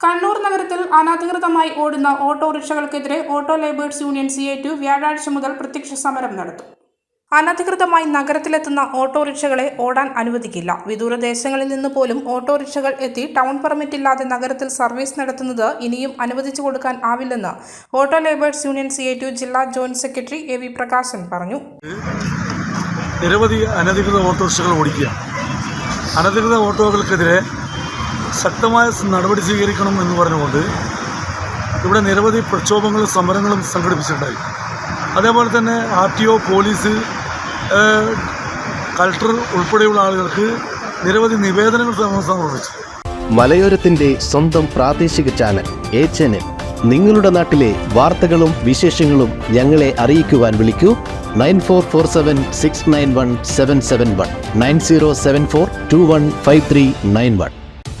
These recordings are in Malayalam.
കണ്ണൂർ നഗരത്തിൽ അനധികൃതമായി ഓടുന്ന ഓട്ടോറിക്ഷകൾക്കെതിരെ auto labours union C A two വ്യാഴാഴ്ച മുതൽ പ്രത്യക്ഷ സമരം നടത്തും. അനധികൃതമായി നഗരത്തിലെത്തുന്ന ഓട്ടോറിക്ഷകളെ ഓടാൻ അനുവദിക്കില്ല. വിദൂരദേശങ്ങളിൽ നിന്ന് പോലും ഓട്ടോറിക്ഷകൾ എത്തി ടൗൺ പെർമിറ്റ് ഇല്ലാതെ നഗരത്തിൽ സർവീസ് നടത്തുന്നത് ഇനിയും അനുവദിച്ചു കൊടുക്കാൻ ആവില്ലെന്ന് auto labours union C A two ജില്ലാ joint secretary A V Prakashan പറഞ്ഞു. നിരവധി അനധികൃത ഓട്ടോറിക്ഷകൾ ഓടിക്കുക അനധികൃത ഓട്ടോകൾക്കെതിരെ ശക്തമായ നടപടി സ്വീകരിക്കണം എന്ന് പറഞ്ഞുകൊണ്ട് ഇവിടെ നിരവധി പ്രക്ഷോഭങ്ങളും സമരങ്ങളും സംഘടിപ്പിച്ചിട്ടുണ്ടായി. അതേപോലെ തന്നെ R T O police collector ഉൾപ്പെടെയുള്ള ആളുകൾക്ക് നിരവധി നിവേദനങ്ങൾ സമർപ്പിച്ചു. മലയോരത്തിന്റെ സ്വന്തം പ്രാദേശിക ചാനൽ എ ചാനൽ നിങ്ങളുടെ നാട്ടിലെ വാർത്തകളും വിശേഷങ്ങളും ഞങ്ങളെ അറിയിക്കുവാൻ വിളിക്കൂ. Nine four four seven six nine one seven seven one. Nine zero seven four two one five three nine one.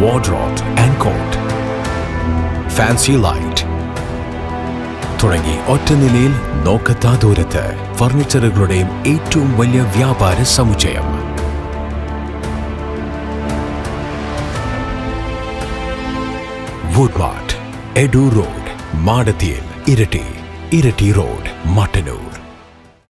wardrobe and fancy light തുടങ്ങി ഒറ്റ നിലയിൽ നോക്കത്താ ദൂരത്ത് ഫർണിച്ചറുകളുടെയും ഏറ്റവും വലിയ വ്യാപാര സമുച്ചയം. വുഡ്മാർട്ട് എഡു റോഡ് മാടത്തിയിൽ ഇരട്ടി ഇരട്ടി റോഡ് മട്ടന്നൂർ